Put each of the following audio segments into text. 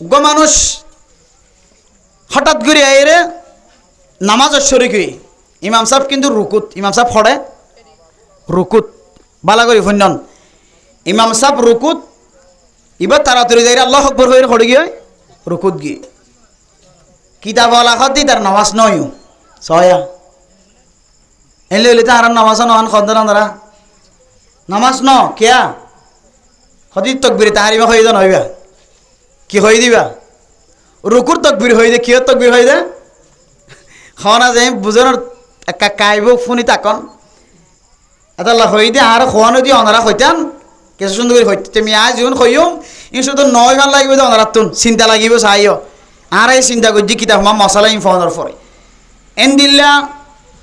উগ্র মানুষ, হঠাৎ করে আইরে নামাজের শরিক হই। ইমাম সাহেব কিন্তু রুকুত, ইমাম সাহেব হড়ে রুকুত বালা করি ফন্যন ইমাম সাহেব রুকুত, এবার তাড়াতাড়ি যাই আল্লাহ আকবর হয়ে হড়ে গিয়ে রুকুত গিয়ে। কিতাব আলাখত দি তার নামাজ নয়। সয়া। এলে হইলে তাহার নামাজ নহান খন্দন তারা নামাজ ন কেয়া? সদি তকবির তাহারিমা হয়ে যান হইবা কি হয়ে দিবা? রুকুর তকবির হয়ে দে কিয় তকবির হয়ে দে? খাওয়া যে বুঝানোর কাইব ফুনি তাকন। এটা হই দে আর খোয়ানো দিয়ে অনারা হইতান কিছু সুন্দর করে হইতে তুমি আজ যখন হইম ই শুধু নয় মান লাগিব যে অনারা তুন। চিন্তা লাগিব চাইও আর এই চিন্তা করছি কিতাব মা মশলা ইনফোনের পরে এন দিল্লা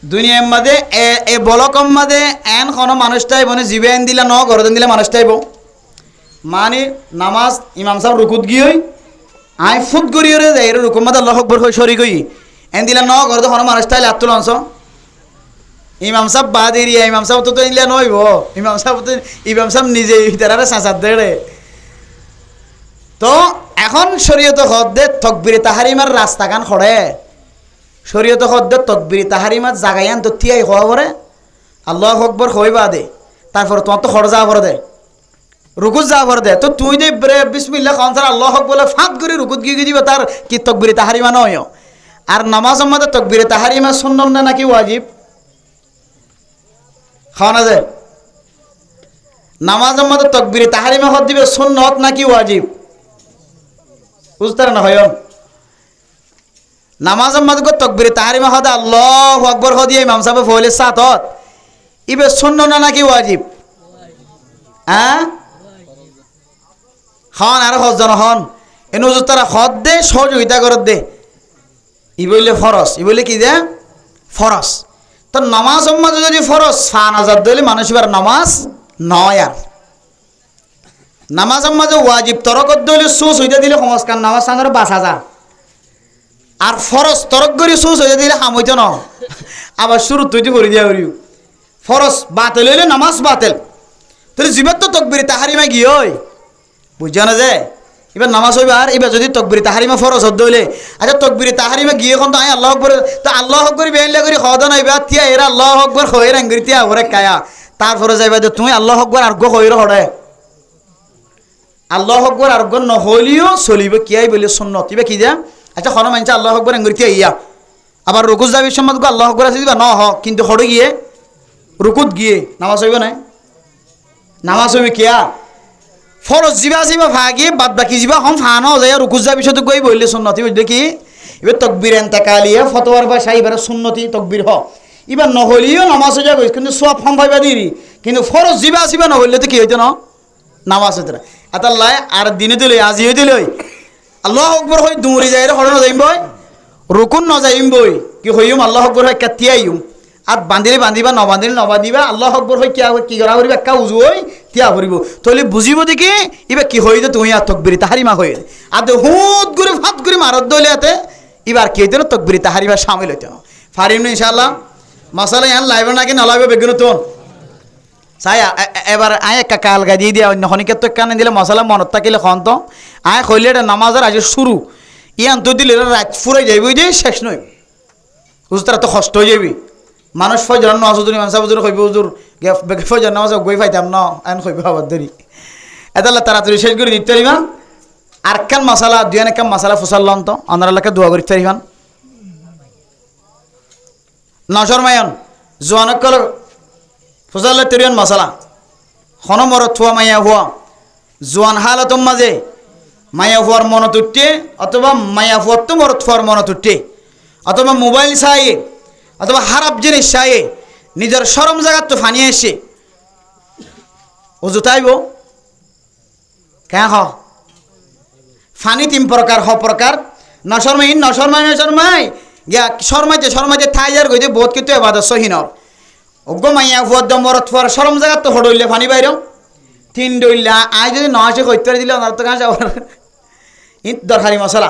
দুনিয়ার মাঝে এ বলকম মাঝে এন কোনো মানুষটাই মানে জিবে এন দিলা ন ঘরে দিলে মানুষটাই বউ মানে নামাজ ইমাম সাহেব রুকুত গিয়ে আই ফুট করি রে যাই রুকুম মাদা লহক বর হই সরি গই। এন দিলা ন ঘর ঘরে কোনো মানুষটাই লাতুল অংশ ইমাম সাহেব বাদ এরিয়া ইমাম সাহেব তো ইলা নইব ইমাম সাহেব তো ইমাম সাহেব নিজে তারা সাঁচার দেড়ে তো এখন শরীয়ত হদ্দে তকবিরে তাহারিমার রাস্তা গান খড়ে শরীয়ত হদ্দে তকবিরে তাহারিমার জাগাইয়ান তো তিয়াই হওয়া পরে আল্লাহ আকবর হই বা দে তারপর তোমার তো যাওয়া পরে দে। রুকুত যাওয়া পরে দে। তো তুই যে বিসমিল্লা খান স্যার আল্লাহ হক বলে ফাঁক করে রুকুত গিয়ে দিবে, তার কি তকবিরে তাহারিমা নয়? আর নামাজ আমাদের তকবিরে তাহারিমা সুন্নত না নাকি ওয়াজিব? খাওয়া না যায় নামাজ আমাদের তকবিরে তাহারিমা হদ দিবে সুন্নত নাকি ওয়াজিব? বুঝতে না হয় নামাজ আমাদের তকবিরে তাহারিমা হদে আল্লাহ আকবর হদিয়ে ইমাম সাহেব ফলে হত। ইবে শূন্য না নাকি ওয়াজিব? হ্যাঁ? হন, আর হজন হন। এনে তারা হদ দে, সহযোগিতা করত দে। ই বললে ফরস ই বললে কি দে? ফরস তো নামাজ মাঝে যদি ফরস ফান হাজার দিলে মানুষ এবার নামাজ নয় আর। নামাজ মাঝে ওয়াজিব তরকত দিলে সুস হইতে দিলে সংস্কার নামাজ সাঙ্গরে বাঁচা যা আর ফরস তরক করে সুস হইতে দিলে হামইতে ন। আবার শুরু তুইতে করে দিয়া করিও ফরস বাতেল হইলে নামাজ বাতেল। তাহলে জীবের তো তকবির, তাহারিমা গিয়ে বুঝছ না যে? এবার নামাজ হইবে আর এবার যদি তকবির তাহারিমা ফরস হদ্দ হইলে আচ্ছা তকবির তাহারিমা গিয়ে এখন তো আই আল্লাহ আকবর তো আল্লাহ হক আকবর বেহিলা করি হদ নাইবা তিয়া এরা আল্লাহ আকবর হয়ে রাঙ্গির তিয়া ওরে কায়া। তারপরে যাইবা যে, তুমি আল্লাহ আকবর আর গো হইর হড়ে আল্লাহ আকবর আর গো নহলিও চলিব, কিয়াই বলে সুন্নত। ইবা কি যা আচ্ছা হন মানছে আল্লাহ আকবর আঙ্গুর তিয়া ইয়া আবার রুকুজ যাবি সম্মত আল্লাহ আকবর আছে দিবা ন হ কিন্তু হড়ে গিয়ে রুকুত গিয়ে নামাজ হইব নাই। নামাজ হইবে কিয়া? ফরজ জিবা যিবা ভাগি, বাদ বাকি যিবা হম ফান যায়। রুকুজ যা পিছত গই বললে সুন্নতি বুঝলে কি? এবার তকবির এনতে কালিয়ে ফতোয়ার বা সাই এবার সুন্নতি তকবির হ। এবার নহলিও নামাজ হয়ে যাবে কিন্তু সব ফম ভাইবা দিরি কিন্তু ফরজ জিবা যিবা নহলে তো কি হইতো না? নামাজ হইতো না এটা লাই আর দিনে দিলে, আজি হইতে লই আল্লাহ আকবর হই যায় হরে নজাইম বই। রুকুন নজাইম বই। কি হইম আল্লাহ আকবর হয় কাতিয়াইম আর বান্ধিলে বান্ধিবা, নবান্ধিলে নবান্ধিবা, আল্লাহ আকবর হই কিয়া কি করা করিবা একা উজু হই তিয়া ভরিব তলে বুঝিব দেখি, ইবা কি হই দে তুমি আর তকবিরি তাহারিমা হই আর দে হুত করে ফাত করে মারত দলে এতে এবার কি হইতে না তকবিরি তাহারিমা সামিল হইতে ফারিম না ইনশাআল্লাহ? মশালা ইয়ান লাইব নাকি নলাইব বেগুন তোন। চাই এবার আয় একা কাল গাই দিয়ে দিয়া, অন্য খনিকে তো কানে দিলে মশলা মনত থাকিলে খন তো আয় কইলে এটা নামাজের আজ শুরু ইয়ান তো দিলে রাত ফুরাই যাইব যে শেষ নয় বুঝতে তো কষ্ট হয়ে যাবি মানুষ ফজর ন মানুষ বুজুর কইব হুজুর ফজর নামাজ গই পাইতাম ন, আইন কইব আবার ধরি এতালে তাড়াতাড়ি শেষ করে দিতে পারিবান আর কান মশলা, দুই অনেক মশলা লন তো? অনার এলাকা দোয়া করতে পারিবান নজর মায়ন জোয়ানকল ফুসাল্লা তেরিয়ন মশলা। খন মরত থুয়া মাইয়া হুয়া জোয়ান হালতম মাঝে মায়া হুয়ার মনত উঠতে অথবা মায়া হুয়ার তো মরত থুয়ার মনত উঠতে অথবা মোবাইল চাইয়ে অথবা খারাপ জিনিস চাইয়ে নিজের সরম জায়গার তো ফানিয়ে এসে ও জুতাইব কেন হ? ফানি তিন প্রকার, হ প্রকার। নশরমাই নশরমাই নশরমাই গিয়া শর্মাইতে শর্মাইতে থাই যার গইতে বহুত কিন্তু এবাদ সহিনর। অজ্ঞ মাইয়া ফুয়ার দম মরত ফুয়ার সরম জায়গার তো হডইলে ফানি বাইর তিন ডইলা, আই যদি নহাসে কইতে দিলে তো কাজ দরকারি মশলা।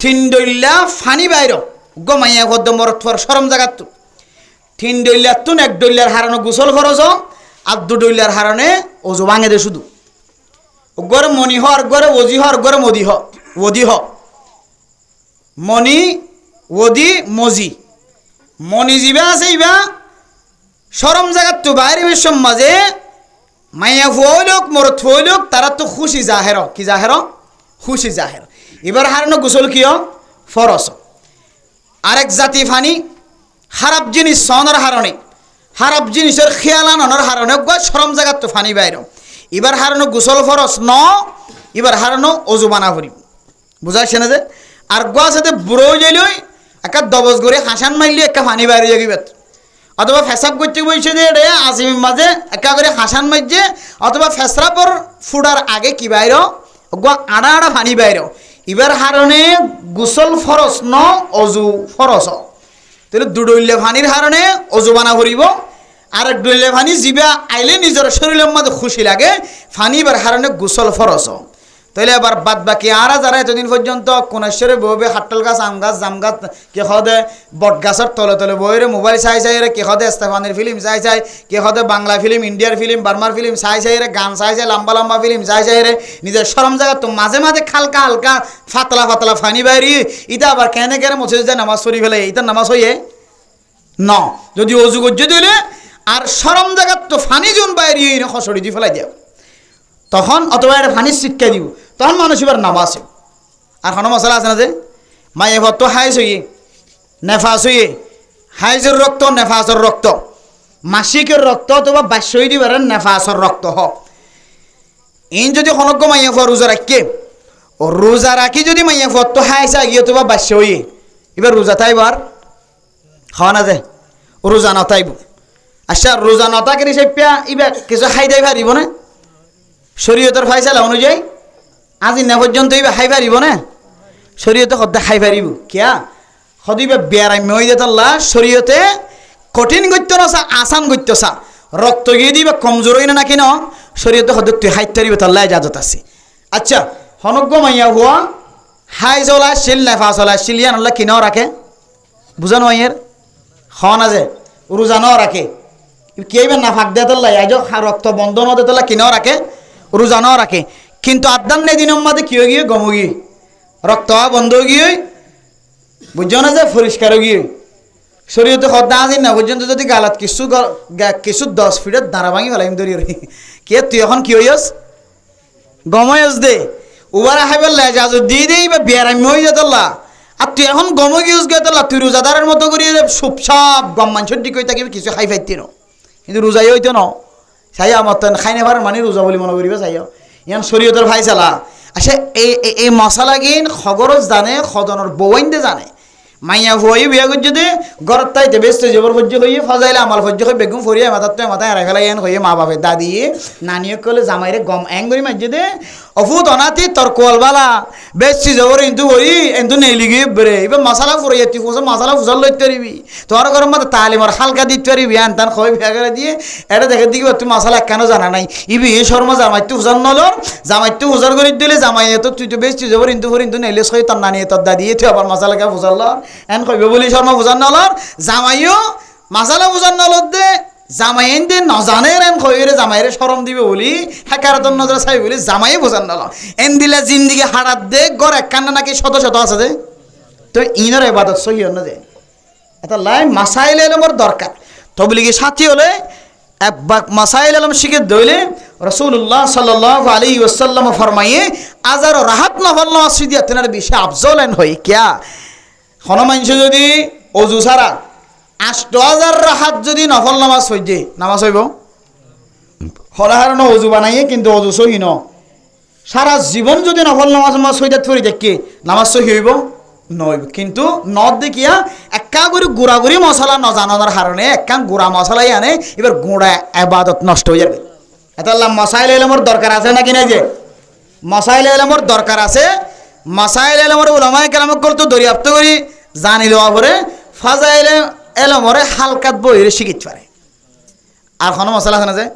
তিন ডইলা ফানি বাইর অজ্ঞ মাইয়া ফুয়ার দম মরত ফুয়ার সরম জায়গার তো। তিন ডইলার তুন এক ডইলার হারানো গোসল খরচ আর দু ডইলার হারানে ওজু ভাঙে দে শুধু। গরে মনি হর গরে ওজি হর গরে মদি হ, ওদি হ। মণি, ওদি, মজি। মণি জিবা আছে ইবা সরম জায়গার তো, বাইরে বিশ্ব মাঝে মাইয়া ফুয়লোক মরত ফুয়লোক তারা তো খুশি জাহের, কি জাহের? খুশি জাহের। এবার হারানো গোসল কিয়? ফরস আরেক জাতি ফানি, খারাপ জিনিস সনের হারণে। খারাপ জিনিসের খেয়াল আনানোর হারণে গো সরম জায়গার তো ফানি বাইর। এবার হারানো গোসল ফরস ন, এবার হারানো অজু বানা ভরি বুঝাইছে না যে? আর গোয়া সাথে বুড়ো যাইলই একা দবজ করে হাসান মারলি একা ফানি বাইরে যাগিবে অথবা ফেসাব করতে বলছে যে রে আসিমের মাঝে একা করে হাসান মারছে অথবা ফেসরাপর ফুডার আগে কি বাইর? গোয়া আড়া আড়া ফানি বাইর। এবার হারণে গোসল ফরস ন অজু ফরস তাহলে দুডইলে ভানির হারণে অজু বানা ভরিব আর এক ডইলে ভানি জিবা আইলে নিজের শরীরের মধ্যে খুশি লাগে, ফানি এবার হারণে গোসল ফরস তাহলে এবার বাদ বাকি আর যারা এতদিন পর্যন্ত কোনেশ্বরে বইবে হাটল গাছ, আম গাছ, জাম গাছ কে হদে বট গাছের তলে তলে বইরে মোবাইল চাই চাই রে, কে হদে স্তেফানের ফিল্ম চাই চাই, কে হদে বাংলা ফিল্ম, ইন্ডিয়ার ফিল্ম, বার্মার ফিল্ম চাই চাই রে, গান চাই চাই, লম্বা লম্বা ফিল্ম চাই চাই রে, নিজের সরম জায়গা তো মাঝে মাঝে খালকা হালকা, ফাতলা ফাতলা ফানি বাইরি, ইটা আবার কেনে কেনে মসজিদ যায় নামাজ সরি ফেলে ইটা নামাজ হইয়ে? ন। যদি অজু গজ্য দিলে, আর সরম জায়গার তো ফানি জোন বাইরে খসড়ি দি ফেলাই দিয়া তখন অথবা এটা ফানির শিক্ষা দিব। তখন মানুষ এবার নামাজে আর কোনো মশলা আছে না যে মায়ে ভর তো হাইজ হইয়ে নেফাস হইয়ে হাইজের রক্ত, নেফাসের রক্ত। মাসিকের রক্ত অথবা বাস্যই দিবার নেফাসের রক্ত হ। ইন যদি খনজ্ঞ মাইয়া ফুয়া রোজা রাখকে ও রোজা রাখি যদি মাইয়া ফুয়া তো হাইসা গিয়ে অথবা বাস্য হইয়ে এবার রোজা তাইবার খাওয়া না যে, রোজা নতাইব। আচ্ছা রোজা নতাকে হিসেবে ইবা কিছু খাই দেয় পারিব না? শরীয়তের ফাইসালা অনুযায়ী আজি না পর্যন্ত ইবা খাই পারিব না? শরীয়তে সদ্যা খাই পারিব কিয়া? সদিবা বেড়াই মই যেতাল্লা শরীয়তে কঠিন গত্য নচা আসান গত্য চা রক্ত গিয়ে দিবা কমজোর হই না নাকি ন? শরীয়তে সদ্য তুই হাইত তারিব তাল্লা ইজাজত আছে। আচ্ছা হনজ্ঞ মাইয়া হুয়া হাই জ্বলা শিল নেফা চলা শিলিয়ান হল্লা কিনাও রাখে বুঝানো মাইয়ের খাওয়া না যে রোজানো রাখে কেইবার না ফাঁক দিয়ে তোল্লাই আজ রক্ত বন্ধ ন দিয়ে তোলা কিনাও রাখে রোজানো রাখে। কিন্তু আদান নেই দিনের মধ্যে কি হয়ে গিয়ে? গম গিয়ে। রক্ত বন্ধ হয়ে গিয়ে। বুঝছ না যে? পরিষ্কার গিয়ে। শরীরতে সদা আজি না? পর্যন্ত যদি গালাত কিছু কিছু দশ ফিটত দাঁড়া ভাঙি ফেলাইম ধরি। কে তুই এখন কি হইস গময়স দে। উবার আহাইবার লেজা দি দেই বা বেড়ামি হয়ে যেতলা আর তুই এখন গম গিয়েছ গে তোলা তুই রোজাদারের মতো করি সুপসাপ গম মানুষের দিকে থাকিবি কিছু খাই ফাইতি ন। কিন্তু রোজাই হইতো ন। চাই আমার তো খাই নেবার মানে রোজা বলে মনে করিবে চাই ইয়ান শরীয়তের ভাই চালা আচ্ছা এই এই- মশালাগিন মশালা গিন খগরজ জানে সদনের বৌইন্দে জানে। মাইয়া হুয়াই বিয়া করছে দে ঘরত তাইতে ব্যস্ত জবর ফজ্জ হইয়ে ফজাইলে আমাল ফজ্জ হয়ে বেগুন ফরিয়ে মাথার তো মাথায় এরা ফেলাই এন হইয়ে মা বাপে দাদি। নানিয়ে কলে জামাইরে গম এং করি মারছে দে অফুত অনাতি তোর কোয়ালবালা, বেশি জবর ইন্তু হই এন্তু নেইলি গিয়ে বেড়ে, এবার মশালা ফুরাই তুই ফুসা, মশালা ফুসাল লইতে পারিবি। তোর ঘরের মধ্যে তালিমর হালকা দিতে পারিবি, আন তান খই ফেয়া করে দিয়ে, এটা দেখে দিবি তুই মশালা কেন জানা নাই? ইবি, এই শর্মা জামাইতে ফুসার নলর জামাইতে ফুসার করে দিলে জামাই তো, তুই তো বেশি জবর ইন্তু ফরি ইন্তু নেইলে সই তোর নানি, তোর দাদি তুই আবার মশালাকে ফুসাল লর এন কইবে বলি শর্মা ফুসার নলর জামাইও মশালা ফুসার নলর দে, জামাই এন দে নজানে এন কইরে জামাইরে শরম দিবে বলি হেকারতন নজর চাই বলি জামাই বোঝান নল এন দিলে জিন্দিগি হারাত দে, গড় একখানা নাকি শত শত আছে দে। তো ইনর এবাদত সহি অন্য দে। এটা লাই মাসাইল এলমর দরকার তবলিগি সাথী হলে একবার মাসাইল আলম শিখে দইলে রসুল্লাহ সাল্লাহ আলী ওসাল্লাম ফরমাইয়ে আজার রাহাত নফল নামাজ সিদিয়া তেনার বিষয়ে আফজল এন হই কিয়া। হনুমানস যদি, অজু ছাড়া। আষ্ট হাজার রাহাত যদি নফল নামাজ হইছে নামাজ হইব? হলাহারণ অজু বানাইয়ে, কিন্তু অজু সহি ন। সারা জীবন যদি নফল নামাজ নামাজ হইতে থরি দেখি, নামাজ সহি হইব? নইব। কিন্তু নদ দেখিয়া একা করে গুড়া গুড়ি মশলা নজানার হারণে, একা গুড়া মশলাই আনে, এবার গুঁড়া আবাদত নষ্ট হয়ে যাবে। এটা মশাইল এলমর দরকার আছে নাকি না যে? মশাইল এলমর দরকার আছে। মশাইল এলমর ওলামায় কেরামক করতো দরিয়াপ্ত করি। জানি লওয়া পরে ফাজা এলে এলমরে হালকাত বইরে শিখিত পারে। আর কোনো মশলা আছে না যে?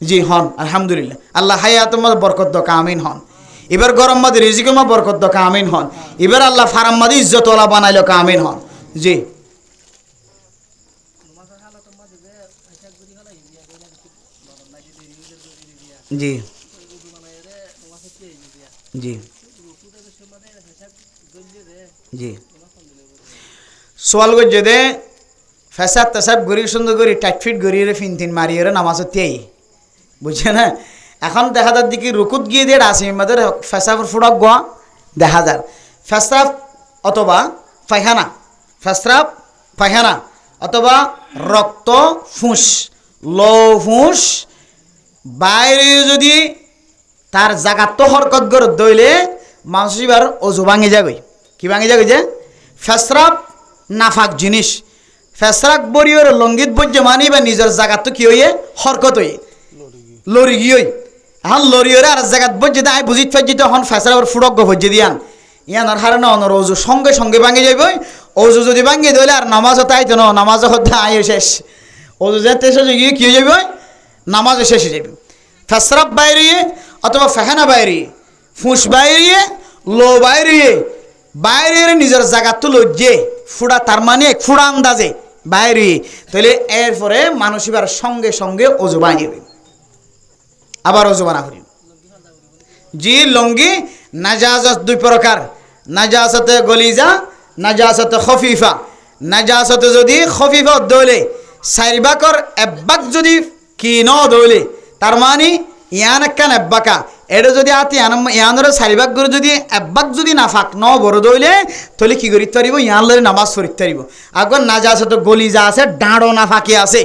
জি, হন, আলহামদুলিল্লাহ। আল্লাহ হায়াত মাদ বরকত দকা, আমিন হন। এবার গরম মাদি রিজিক মা বরকত দকা, আমিন হন। এবার আল্লাহ ফারাম মাদি ইজ্জত ওলা বানাইল আমিন হন। জি জি। জি। জি। সোয়াল করছে দে ফেসাব তেসাব গড়ি সুন্দর করি টাইট ফিট গড়ি রে ফিন তিন মারি রে নামাজ তিয়াই। বুঝছে না? এখন দেখা যার দিকে রুকুত গিয়ে দিয়ে আসি আমাদের ফেসাবের ফুটক গোয়া দেখা যার ফেসরাফ অথবা পায়খানা। ফেসরাফ পায়খানা। অথবা রক্ত ফুঁস ল ফুঁস বাইরে যদি তার জাগাত হরকত গরত দইলে মানুষ এবার অজু ভাঙি যাগই কি ভাঙি যাগই যে? ফেসরাপ নাফাক জিনিস। ফেসরাক বরিওর লঙ্গিত বজ্য মানি বা নিজের জাগাত কি হইয়ে? হরকত হইয়ে। লরি গিয়ে এখন লরিওরে আর জাগাত বজ্য দেয় বুঝিত পাইছি তখন ফেসরাপর ফুটক ভজ্য দিয়ান। ইয়ানোর হারে না অনর অজু সঙ্গে সঙ্গে ভাঙি যাইবই অজু যদি ভাঙি দইলে আর নামাজও তাই তো নামাজ হতে আয় শেষ। অজু যেতে শেষ গিয়ে কি হয়ে যাবে নামাজও শেষ হয়ে যাবে ফেসরাপ বাইরিয়ে অথবা ফেহানা বাইরিয়ে ফুঁস বাইরিয়ে লো বাইরিয়ে বাইরের নিজের জায়গা তো লজ্জে। ফুড়া তার মানে ফুড়া আন্দাজে, বাইরে। তাহলে এরপরে মানুষ এবার সঙ্গে সঙ্গে অজু বানিয়ে আবার অজু বানা করি জি লঙ্গি, নাজাজত দুই প্রকার। নাজাসতে গলিজা নাজাসতে খফিফা। নাজাসতে যদি খফিফা দৌলে চারিবাকর এব্বাক যদি কি ন দৌলে, তার মানে ইয়ান একখান এব্বাকা। এটা যদি আতি ইয়ানোর চারিবাক করে যদি এব্বাক যদি না ফাঁক ন বড় দইলে, তাহলে কি করিতে পারিব? ইয়ান লরে নামাজ পড়িতে পারিব। আগর নাজাসতে গলিজা আছে ডাঁড়ো না ফাঁকি আছে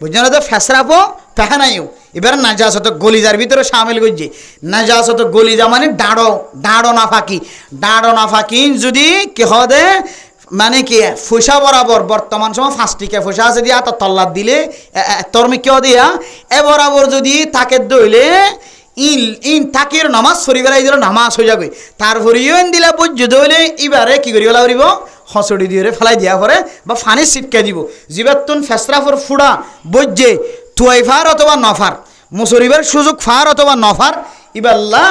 বুঝলেন তো? ফেসরাপো ফেহানাইও এবার নাজাসত গলিজার ভিতরে সামিল করছে নাজাসত গলিজা মানে ডাঁড়ো ডাঁড়ো না ফাঁকি ডাঁড়ো না ফাঁকি যদি কি হদে মানে কি, ফুসা বরাবর বর্তমান সময় ফাঁসটিকে ফুসা আছে দিয়া, তো তল্লাত দিলে তর্মে কেউ দিয়া এ বরাবর যদি তাকে দইলে ইন ইন তাকের নামাজ সরি বেলাই দিল নামাজ হয়ে যাবে। তারপরেও ইন দিলা বুঝ দইলে এবারে কি করি বেলা করিব হসড়ি দিয়ে ফেলাই দিয়া পরে বা ফানি ছিটকে দিব। জিবাতুন ফেসরাফর ফুড়া বজ্জে তুয়াইফার অথবা নফার। মুসরিবার সুযোগ ফার অথবা নফার। ইবাল্লা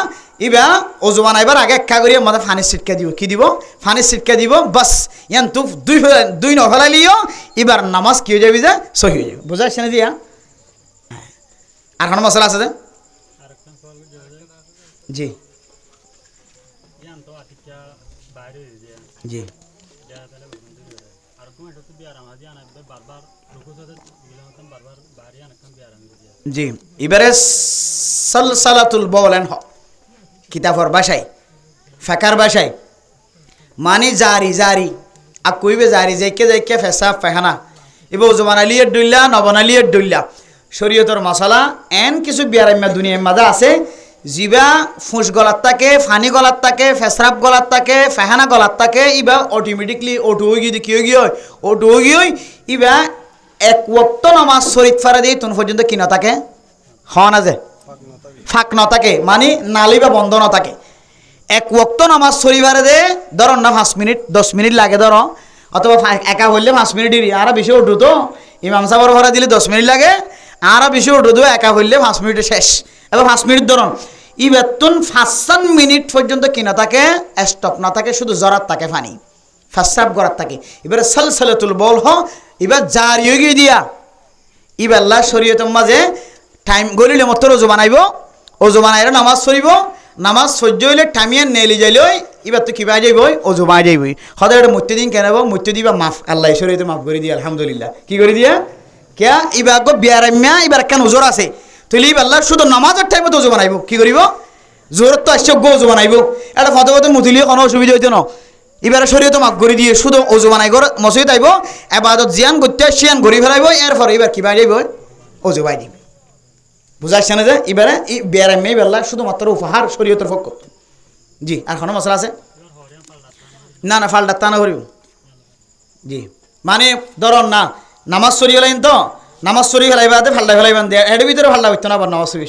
ইবা অজু বানাইবার আগে একা করিয়া মাথা ফানি ছিটকা দিব। কি দিব? ফানি ছিটকা দিব, বাস। ইয়ান তু দুই দুই নফেলালিও এবার নামাজ কি হয়ে যাবি যে সহি হয়ে যাবে। বুঝা আসছে না দিয়া? আর কোনো মশলা আছে যে? জি। জি। জি। এবারে সালসালাতুল বলেন কিতাবর বাসায় ফেকার বাসায় মানে জারি জারি আর কইবে জারি যাইকে যাইকে ফেসা ফেহানা। এবার জবানালিয়ের ডইল্লা নবনালিয়ের ডইল্লা শরীয়তর মশলা এন কিছু বিয়ারাম্যা দুনিয়ার মাঝে আছে। জিবা ফুঁস গলার থাকে ফানি গলার থাকে ফেসরাপ গলার থাকে ফেহানা গলার থাকে ইবা অটোমেটিকলি অটো হয়ে গিয়ে কি হয়ে? গিয়ে অটো হয়ে গিয়ে ইবা এক ওক্ত নামাজ শরীর ফারা দিয়ে তুন পর্যন্ত কি না থাকে হওয়া না যে? ফাঁক ন থাকে মানে নালি বা বন্ধ ন থাকে এক ওক্ত নামাজ শরীবারে দে ধরো না পাঁচ মিনিট দশ মিনিট লাগে ধরো অথবা একা হইলে পাঁচ মিনিট আর বেশি উঠু তো ইমাম সাহেবর ভরা দিলে দশ মিনিট লাগে আর বেশি উঠু তো একা হইলে পাঁচ মিনিটে শেষ। এবার পাঁচ মিনিট ধরুন। ই বেতন পাঁচশান মিনিট পর্যন্ত কি না থাকে? স্টপ না থাকে, শুধু জরাত থাকে, ফানি। ফার্স্ট গড়াত থাকে। এবারে সালসালাতুল বল হ এবার জারি হয়ে গিয়ে দিয়া ইবাল্লা শরীয়তের মাঝে টাইম গলিলে মতো রোজু বানাইব। অজু বানাইলে নামাজ পড়িব। নামাজ সহ্য হইলে টাইমিয়ে নেলি যাইলে এবার তো কিবা যাইব অজু বাই যাইব সদায় এটা মৃত্যু দিন কেনাব মৃত্যু দিবা মাফ আল্লাহ শরীয়তে মাফ করে দিয়ে, আলহামদুলিল্লাহ। কি করে দিয়া? কেয়া ইবা গো বিয়ারাম্যা, এবার কেন ওজোর আছে? তুই ইবাল্লা শুধু নামাজের টাইমত অজু বানাইব কি করিব? জোরত তো আসছে গো অজু বানাইব এটা ফতে ফতে মুতিলিয়ে কোনো অসুবিধা হইতো না। এবারে শরীয়তে মাফ করে দিয়ে শুধু অজু বানাই করে মসজিদ আইব এবাদত জিয়ান করতে শিয়ান ঘুরি ফেলাইব এরপর এবার কি বাই যাইব অজু বাই দিবে। বুঝাইছে না যে? এবারে এই বেড়ে মেয়ে বেলা শুধুমাত্র উপহার শরীয়তের পক্ষ। জি, আর কোনো মশলা আছে? না না ফালটা তা না করিব। জি মানে ধরন না, নামাজ সরি ফেলাইন তো নামাজ সরি ফেলাইবা দে ফাল্টা ফেলাইবান দে এর ভিতরে ফাল্টা হইতো না আবার নামাজ সরি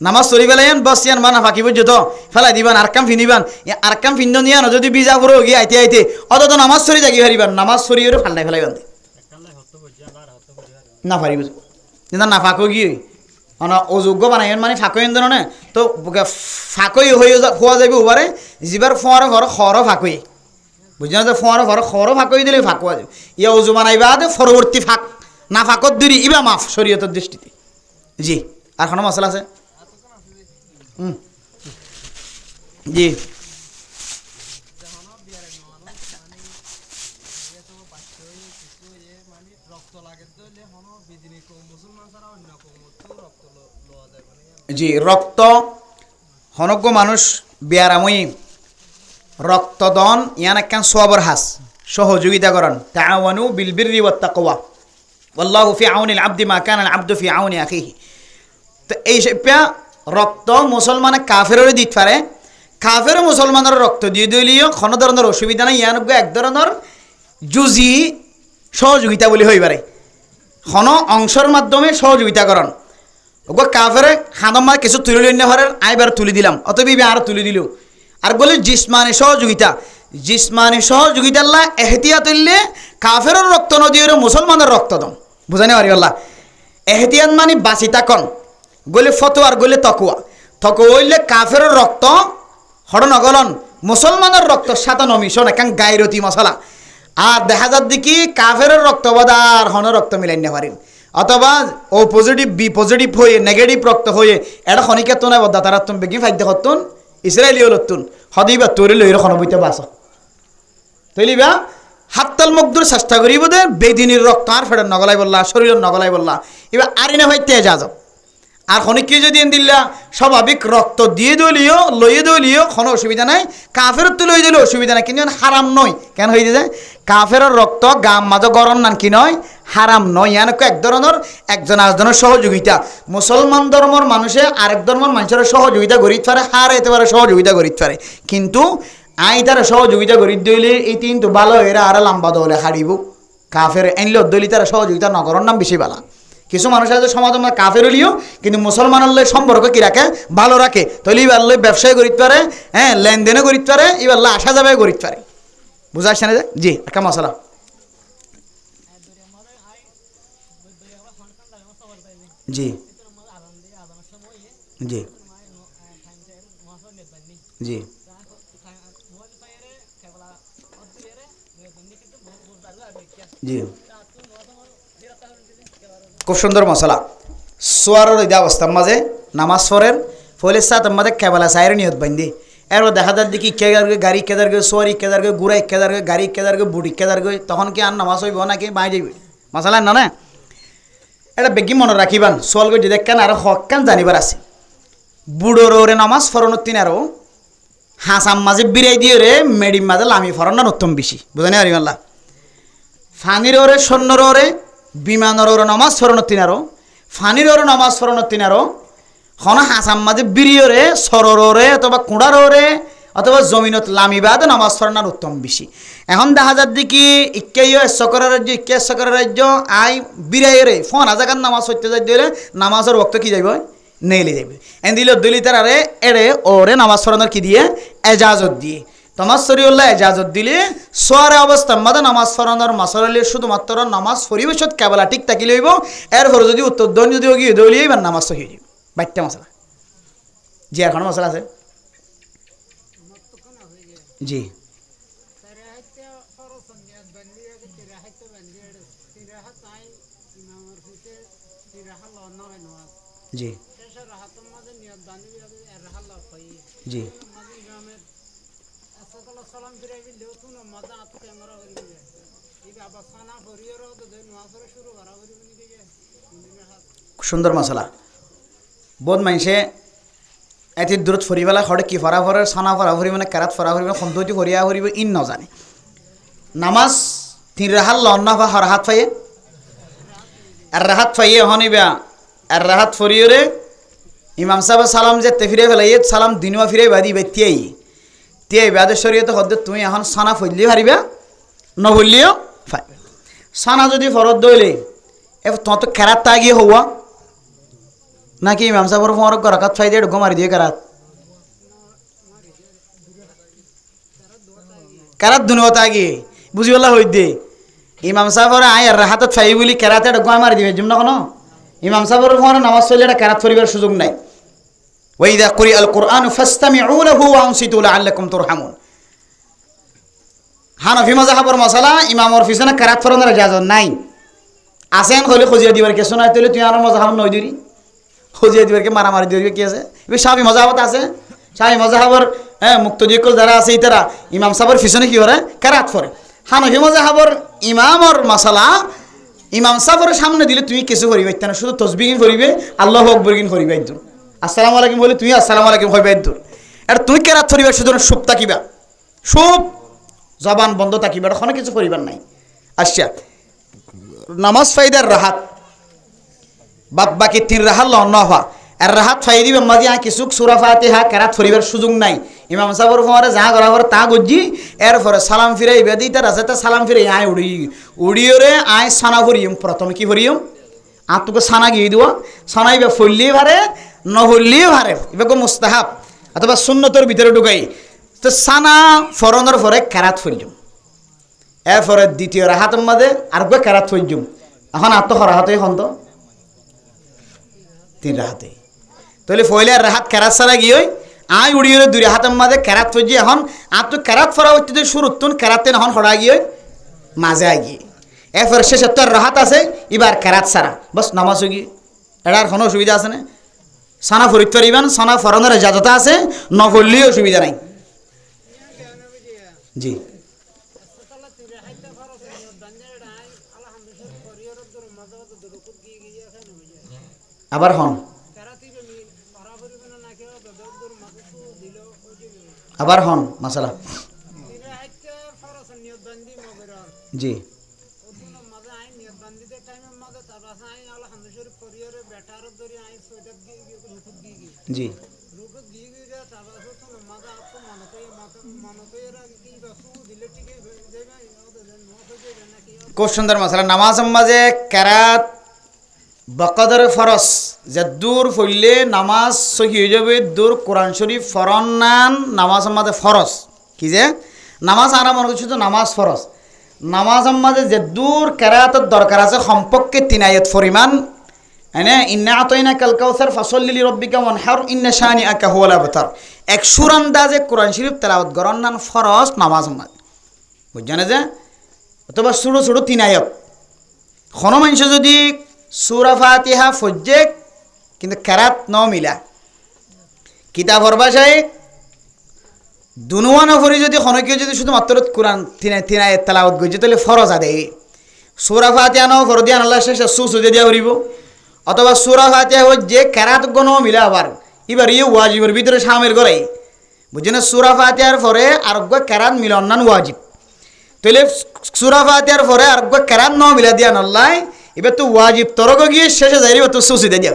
নামাজ সরি ফেলাইন বস ইয়ান মানা ফাঁকি বুঝছ তো? ফেলাই দিবান আর কাম ফিনিবান। আর কাম ফিন্দ নিয়া না, যদি বিজা পুরো গিয়ে আইতে আইতে অত তো নামাজ সরি জাগি হারিবান নামাজ সরি ওরে ফাল্টা ফেলাইবান না পারিব কিন্তু না ফাঁকো গিয়ে অন অযোগ্য বানাই মানে ফাঁকো এন নে তো ফাঁকই হয়ে যা- হওয়া যাবে ওবারে যিবার ফোঁয়ার ঘর খর ফাঁকই। বুঝলি না যে ফোঁয়ার ঘর খর ফাঁকই দিলে ফাঁকো যাবে। ইয়া অজু বানাইবা পরবর্তী ফাঁক না ফাঁকত দিরি, ইবা মাফ, শরীয়তের দৃষ্টিতে। জি, আর কোনো মশলা আছে। জি। জি, রক্ত হনজ্ঞ মানুষ, বিয়ারাময়ী, রক্তদন ইয়ান একখান সোয়াবর হাস সহযোগিতা করেন তাওয়ানু বিল বিররি তাকওয়া ফি আউনিল আবদি মা কানা আবদু ফি আউনি আখিহি। তো এই সেপ্যা রক্ত মুসলমানে কাফেরও দিত পারে, কাফের মুসলমানের রক্ত দিয়ে দিলেও কোনো ধরনের অসুবিধা নাই ইয়ান এক ধরনের জুজি সহযোগিতা বলি হই পারে। কোনো অংশের মাধ্যমে সহযোগিতা করন। ওগো কাফেরে হাদম্মা কিছু তুলে লইন হরের আইবার তুলি দিলাম অতবি আর তুলি দিল। আর বলে জিসমানি সহযোগিতা জিসমানি সহযোগিতা আল্লাহ, এহতিয়াত হইলে কাফেরের রক্ত নদীর মুসলমানের রক্ত দম। বুঝানি পারি আল্লাহ এহতিয়াত মানে বাঁচি তাকন গলে ফতোয়ার গলে তকুয়া। তকুয়া হইলে কাফেরের রক্ত হড় নগলন মুসলমানের রক্ত সাথে নমিশন একান গাইরতি মশলা। আর দেখা যার দেখি কাফেরের রক্ত বাদার হন রক্ত মিলাই নিতে পারেন। অথবা ও পজিটিভ বি পজিটিভ হয়ে নেগেটিভ রক্ত হয়ে এটা খনিকে তো বদা তারা তুমি বেগি ফাইদ্য হতুন ইসরায়েলি হলতুন হদিবা তোরে লইর খনবইতে বাস। তৈলিবা হাত্তাল মুগ্ধর চেষ্টা করিব দে, বেদিনীর রক্ত আর ফেডার নগলাই বললা, শরীরের নগলাই বললা। এবার আরিনে হয় তেজ আজব আর খনিককে যদি দিল্লা, স্বাভাবিক রক্ত দিয়ে দলিও, লইয়ে দলিও, কোনো অসুবিধা নাই। কাফের তো লই দিলে অসুবিধা নাই, কিন্তু হারাম নয়। কেন হয়ে যায়? কাফের রক্ত গাম মাঝে গরম নান কি নয়? হারাম নয়। ইয়ানক এক ধরনের, একজন আরেকজনের সহযোগিতা। মুসলমান ধর্মর মানুষে আরেক ধর্মের মানুষের সহযোগিতা গরিত পারে, হার এতে পারে, সহযোগিতা গরিত পারে। কিন্তু আই তারা সহযোগিতা গরিত দইলে এই কিন্তু ভালো এরা আর লাম্বা দলে হারিব। কাফের এনলে দলি তারা সহযোগিতা নগরর নাম বেশি বালা। কিছু মানুষ আছে সমাজ আমরা কাফের হলিও, কিন্তু মুসলমানের সম্পর্ক কি রাখে? ভালো রাখে। তাহলে এবার লয় ব্যবসায় করিতে পারে হ্যাঁ লেনদেনে করিতে পারে, এবার লা আসা যাবে করিতে পারে। বুঝা আসছে না? জি, একটা মশলা। জি। জি। জি। খুব সুন্দর মশলা। সোয়ারের ইদা অবস্থার মাঝে নামাজ পড়েন, ফলে সাথে মাঝে কেবলা সাইরে নিয়ত বান্ধি। এরপর দেখা যায় দেখি কেদার গে গাড়ি কেদার গে সোয়ারি কেদার গে গুড়াই কেদার গে গাড়ি কেদার গে বুড়ি কেদার গে তখন কি আর নামাজ হইব নাকি বাই যাইবে মশলা না না? এটা বেগি মনে রাখিবান, সোয়াল গই দেখেন আর হকান জানিবার আছে। বুড়োর ওরে নামাজ ফরণত তিন আরও হাসাম মাঝে বিরাই দিয়ে রে, মেডিম মাঝে লামি ফরণ না উত্তম বেশি। বুঝানি পারি মাল্লা ফানির ওরে সন্ন্যর ওরে, বিমানের ওরে নমাজ ফরণত তিনারো ফানির ওরে নমাজ ফরণত তিনারো হন হাসাম মাঝে বিরিয়রে সরর অথবা কুঁড়ার ওরে, অথবা জমিনত লামিবাদ নমাজ ফরণার উত্তম বেশি। এখন দেখা যার দেখি ইক্কেইও চকরের রাজ্য ইক্কে চকরের রাজ্য, আই বিরাইরে ফোন হাজার নামাজ হইতে যাই দিলে নামাজের বক্ত কি যাইব? নেইলে যাইবে। এন দিল দলিতার আরে এরে ওরে নামাজ ফরণের কি দিয়ে? এজাজত দিয়ে। তোমার শরীউল্লাহ এজাজত দিলে, সোয়ারে অবস্থা, মাদা নামাজ ফরানোর মাসলে শুধুমাত্র নামাজ পরিবেশত কেবলা ঠিক থাকি লইব। এরপর যদি উত্তর দন, যদি গিয়ে দৌড়িয়ে এবার নামাজ হয়ে যাবে বাইটটা মশলা। জি কোনো মশলা আছে? জি জি। জি। সুন্দর মশলা বহুত মানুষে এটি দূরত ফুরি পেলা সদায় কি ফৰা ফৰে, চানা ফৰা ফুৰি মানে কেৰাত ফৰা ফুৰি মানে সন্ততি সৰিয়া ফুৰিব ইন নজানে। নামাজ তিন রাহাত লন্না ফা হরহাত ফাইয়ে? আর রাহাত ফাইয়ে হনিবা আর রাহাত ফরিয়রে ইমাম সাহেব সালাম যে তে ফিরে ফেলাই সালাম দিনুয়া ফিরে বাদি বে তিয়াই। তিয়াই বাদে শরীয়তে হদ্দ তুমি এখন সানা ফইলি পারিবা নভুলিও ফাই। সানা যদি ফরত দইলে এ কেরাত তা গিয়ে হওয়া? নাকি ইমাম সাহেবর ফরক গরাকাত ফাই দিয়ে ঢুকো, মারি দিয়ে কেরাত? কেরাত দুনুয়াত আগে বুঝি পেলা হই দে। ইমাম সাহেবর আয়, আর হাতত ফাই বলি কেরাতে ঢুকো মারি দিবে, জুম না কোনো? ইমাম সাহেবর ফোন নামাজ চলে এটা কেরাত ফরিবার সুযোগ নাই। ওয়াইদা করি আল কোরআন ফাস্তামিউ লাহু ওয়া আনসিতু লাআল্লাকুম তুরহামুন। হানফি মাযহাবর মশলা ইমামর পিছনে কেরাত ফরনের ইজাজত নাই। আসেন হলে খজিয়া দিবার কে শোনাই তুই তুই আর মজাহাব নই দিরি খজিয়া দিবার কে, মারামারি দিবার কি আছে? এবার সাবি মজাহাবত আছে? শাহী মজাহাবর হ্যাঁ মুক্তজিকল যারা আছে, ইতারা, ইমাম সাহেবের পিছনে কি করে? কেরাত পরে। হানফি মজাহাবর ইমামর মশালা ইমাম সাহেবের সামনে দিলে তুমি কিছু করিবে না। শুধু তসবিহীন করিবে, আল্লাহ আকবরগিন করিবে একদম। আসসালামু আলাইকুম বলে তুমি আসসালামু আলাইকুম হইবে একদম। আর তুমি কেরাত করিবে শুধু সুপ তাকিবা। সুপ, জবান বন্ধ থাকিবা এটা কিছু করিবার নাই। আচ্ছা নামাজ ফাইদার রাহাত। বাকি তিন রাহাত লন্ন হওয়া আর রাহাত ফাই দিবে মাঝে আ কিছু সুরা ফাতে হা কেরাত ফরিবার সুযোগ নাই। ইমাম সাহেবের ফরে যা করা পরে তা গজ্জি এর ফরে সালাম ফিরে ইবে দিই তার আছে সালাম ফিরে আয় উড়ি উড়িওরে আয় সানা ভরিম প্রথমে কি ভরিম আর তোকে সানা গিয়ে দিব সানা ইবে ফুললি ভারে ন নহল্লি ভারে কো মুস্তাহাব, অথবা সুন্নতর ভিতরে ঢুকাই, তো সানা ফরনের ফরে কেরাত ফেললাম এরপরে দ্বিতীয় রাহাতের মাঝে আর কেরাত ফেললাম এখন আত্মহর রাহাতে এখন তো তিন রাহাতে। তাহলে ফইলে রাহাত কেরাত সারা গিয়ে আই উড়িয়ে দুই রাহাতের মাঝে কেরাত ফজি এখন। আর তো কেরাত ফরা হচ্ছে তো শুরু তুন কেরাতে এখন হরা গিয়ে মাঝে আগিয়ে এরপর শেষে তোর রাহাত আছে, এবার কেরাত সারা। বস, নামাজ গিয়ে এটার কোনো অসুবিধা আছে না? সানা ফরিদ পারিবেন সানা ফরানোর এজাজতা আছে নকরলেও অসুবিধা নাই। জি। আবার হন। আবার হন মাসালা জি। জি। খুব সুন্দর মশলা নামাজ মাঝে কেরাত বকদর ফরস, যে দূর ফইলে নামাজ সহি হয়ে যাবে, দূর কোরআন শরীফ ফরন নান নামাজ মাঝে ফরস। কি যে? নামাজ মনে করছি তো নামাজ ফরস। নামাজ মাঝে যে দূর কেরাতের দরকার আছে, সম্পর্কে তিনায়ত পরিমাণ হ্যাঁ ইন্না আতইনা কাল কাউসার ফাসল্লি রব্বিকা ওয়ানহার, ইন্না শানি আকা হুয়াল আবতার। এক সুর আন্দাজে কোরআন শরীফ তেলাওয়াত গরন নান ফরস নামাজ মাঝে। বুঝছেন যে? অথবা ছোটো ছোটো তিনায়ত। কোনো মানুষ যদি সুরা ফাতিহা ফজ্জে কিন্তু কেরাত ন মিলা কিতাবর ভাষায় দুনুয়া নফরি যদি খনকে যদি শুধুমাত্র কোরআন তিনাই তিনাই তেলাওয়াত গইছে তাহলে ফরজ আদায় সুরা ফাতিহা ন ফরদিয়ান আল্লাহ শেষে সু সুজে দিয়া করিব অথবা সুরা ফাতিহা যে কেরাত গণ মিলা আবার। এবার ইয়ে ওয়াজিবের ভিতরে সামের গড়াই বুঝছেন সুরা ফাতিহার পরে আরোগ্য কেরাত মিলন নান ওয়াজিব। তাহলে সুরা ফাতিহার পরে আরোগ্য কেরাত ন মিলা দিয়া নল্লাই এবার তো ওয়াজিব তরক গিয়ে শেষে যাই এবার তো সুসিদে দিয়া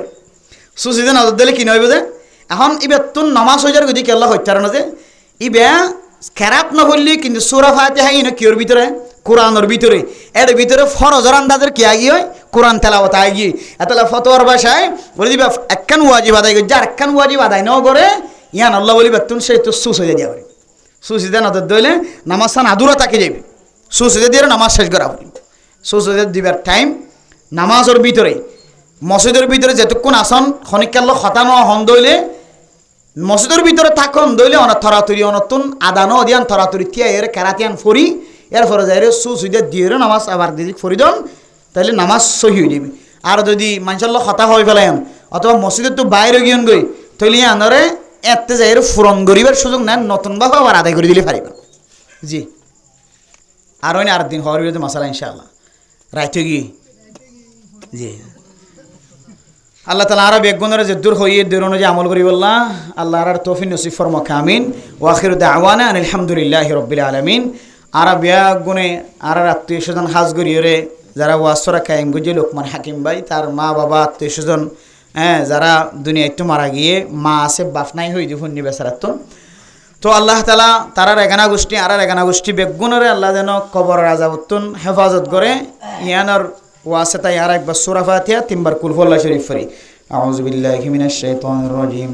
সুসিদে নজর দিলে কি নয় বোঝে? এখন এবার তোর নামাজ হয়ে যার গদি কেল্লা হত্যার না যে ইবে খেরাত নহলি কিন্তু সুরা ফাতিহা ইনো কিওর ভিতরে? কোরআনের ভিতরে। এর ভিতরে ফরজর আন্দাজের কি আগি হয়? কোরআন তেলাওয়াত আগি। এতলা ফতোয়ার ভাষায় বলে দিবা, একখান ওয়াজিব আদায় করি যার একখান ওয়াজিব আদায় ন করে, ইয়ান আল্লাহ বলিবা তুমি সেই তো সুস হয়ে যাবে সুসিদে নজর দইলে নামাজ আদুরা তাকে যাবে সুসিদে দিয়ে নামাজ শেষ করা বলি সুসিদে দিবার টাইম নামাজের ভিতরে মসজিদের ভিতরে যেতক্ষণ আসন, খনিকাল্ল খতানো হন দইলে মসজিদের ভিতরে থাকুন দইলে অনেক থরাতুরি অনতুন, আদানো দিয়ান থরাতুরি থিয়া এর কেরাতিয়ান ফরি এর ফরে যাই সু সুইদে দিয়ে নামাজ আবার দিদি ফরি দন তাহলে নামাজ সহি হয়ে যাবে আর যদি মানুষের লোক হতা হয়ে ফেলাইন অথবা মসজিদের তো বাইরে গিয়ন গই তাহলে আনরে এতে যাই ফুরন গরিবের সুযোগ নেন নতুনভাবে আবার আদায় করে দিলে পারিবেন জি। আর ওই আর দিন হওয়ার বিরুদ্ধে মশালা ইনশাআল্লাহ রাইতে গিয়ে আল্লাহ তালা আরও বেগুনের যে দূর হইয়ে দূর অনুযায়ী আমল করি বললা আল্লাহ আর তৌফিন নসিফ ফরমক, আমিন। ওয়াখির দাওয়ানা আলহামদুলিল্লাহ রবিল আলমিন। আর বেগুনে আর আত্মীয় স্বজন হাজ গরিয়রে যারা ওয়াসরা কায়েম গুজি লোকমান হাকিম ভাই, তার মা বাবা আত্মীয় স্বজন হ্যাঁ যারা দুনিয়া একটু মারা গিয়ে, মা আছে, বাপ নাই, হই দিব বেসারাত তো আল্লাহ তালা তারার এগানা গোষ্ঠী, আর এগানা গোষ্ঠী বেগুনরে আল্লাহ যেন কবর রাজাবতুন হেফাজত করে, ইয়ানোর ওয়াসে তাই আর একবার সুরা ফাতিহা, তিনবার কুলফুল্লাহ শরীফ ফরি আউযু বিল্লাহি মিনাশ শাইতানির রাজিম।